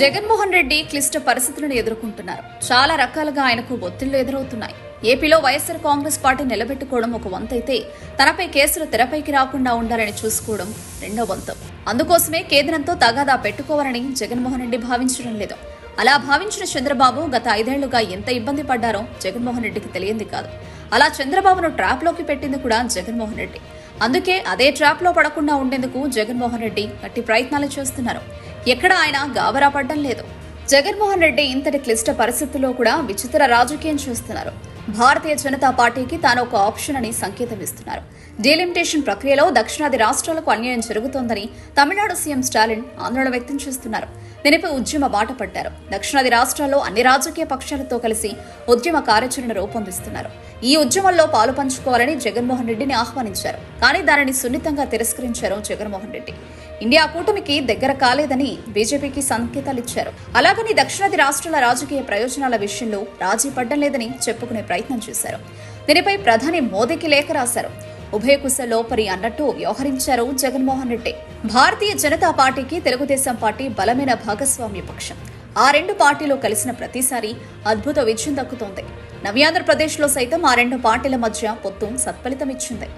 జగన్మోహన్ రెడ్డి క్లిష్ట పరిస్థితులను ఎదుర్కొంటున్నారు. చాలా రకాలుగా ఆయనకు ఒత్తిళ్ళు ఎదురవుతున్నాయి. ఏపీలో వైఎస్ఆర్ కాంగ్రెస్ పార్టీ నిలబెట్టుకోవడం ఒక వంతైతే తనపై కేసులు తెరపైకి రాకుండా ఉండాలని చూసుకోవడం రెండో వంతు. అందుకోసమే కేంద్రంతో తగాదా పెట్టుకోవాలని జగన్మోహన్ రెడ్డి భావించడం లేదు. అలా భావించిన చంద్రబాబు గత ఐదేళ్ళుగా ఎంత ఇబ్బంది పడ్డారో జగన్మోహన్ రెడ్డికి తెలియంది కాదు. అలా చంద్రబాబును ట్రాప్లోకి పెట్టింది కూడా జగన్మోహన్ రెడ్డి. అందుకే అదే ట్రాప్లో పడకుండా ఉండేందుకు జగన్మోహన్ రెడ్డి గట్టి ప్రయత్నాలు చేస్తున్నారు. ఎక్కడ ఆయన గాబరా పడ్డం లేదు. జగన్మోహన్ రెడ్డి ఇంతటి క్లిష్ట పరిస్థితుల్లో కూడా విచిత్ర రాజకీయం చేస్తున్నారు. భారతీయ జనతా పార్టీకి తాను ఒక ఆప్షన్ అని సంకేతం ఇస్తున్నారు. డీలిమిటేషన్ ప్రక్రియలో దక్షిణాది రాష్ట్రాలకు అన్యాయం జరుగుతోందని తమిళనాడు సీఎం స్టాలిన్ ఆందోళన వ్యక్తం చేస్తున్నారు. దీనిపై ఉద్యమ బాట పడ్డారు. దక్షిణాది రాష్ట్రాల్లో అన్ని రాజకీయ పక్షాలతో కలిసి ఉద్యమ కార్యాచరణ రూపొందిస్తున్నారు. ఈ ఉద్యమంలో పాలు పంచుకోవాలని జగన్మోహన్ రెడ్డిని ఆహ్వానించారు. కానీ దానిని సున్నితంగా తిరస్కరించారు జగన్మోహన్ రెడ్డి. ఇండియా కూటమికి దగ్గర కాలేదని బీజేపీకి సంకేతాలు ఇచ్చారు. అలాగని దక్షిణాది రాష్ట్రాల రాజకీయ ప్రయోజనాల విషయంలో రాజీ పడ్డం లేదని చెప్పుకునే ప్రయత్నం చేశారు. దీనిపై ప్రధాని మోదీకి లేఖ రాశారు. ఉభయకుశలో పరి లోపరి అన్నట్టు వ్యవహరించారు జగన్మోహన్ రెడ్డి. భారతీయ జనతా పార్టీకి తెలుగుదేశం పార్టీ బలమైన భాగస్వామ్య పక్షం. ఆ రెండు పార్టీలు కలిసిన ప్రతిసారి అద్భుత విజయం దక్కుతోంది. నవ్యాంధ్రప్రదేశ్లో సైతం ఆ రెండు పార్టీల మధ్య పొత్తు సత్ఫలితమిచ్చింది.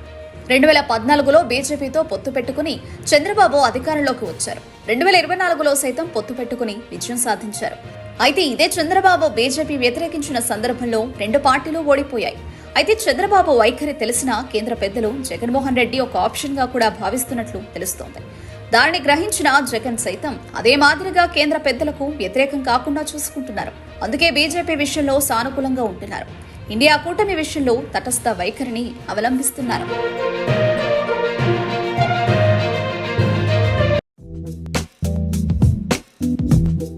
రెండు వేల పద్నాలుగులో బీజేపీతో పొత్తు పెట్టుకుని చంద్రబాబు అధికారంలోకి వచ్చారు. రెండు వేల ఇరవై నాలుగులో సైతం పొత్తు పెట్టుకుని విజయం సాధించారు. అయితే ఇదే చంద్రబాబు బీజేపీ వ్యతిరేకించిన సందర్భంలో రెండు పార్టీలు ఓడిపోయాయి. అయితే చంద్రబాబు వైఖరి తెలిసిన కేంద్ర పెద్దలు జగన్మోహన్ రెడ్డి ఒక ఆప్షన్గా కూడా భావిస్తున్నట్లు తెలుస్తోంది. దానిని గ్రహించిన జగన్ సైతం అదే మాదిరిగా కేంద్ర పెద్దలకు వ్యతిరేకం కాకుండా చూసుకుంటున్నారు. అందుకే బీజేపీ విషయంలో సానుకూలంగా ఉంటున్నారు. ఇండియా కూటమి విషయంలో తటస్థ వైఖరిని అవలంబిస్తున్నారు.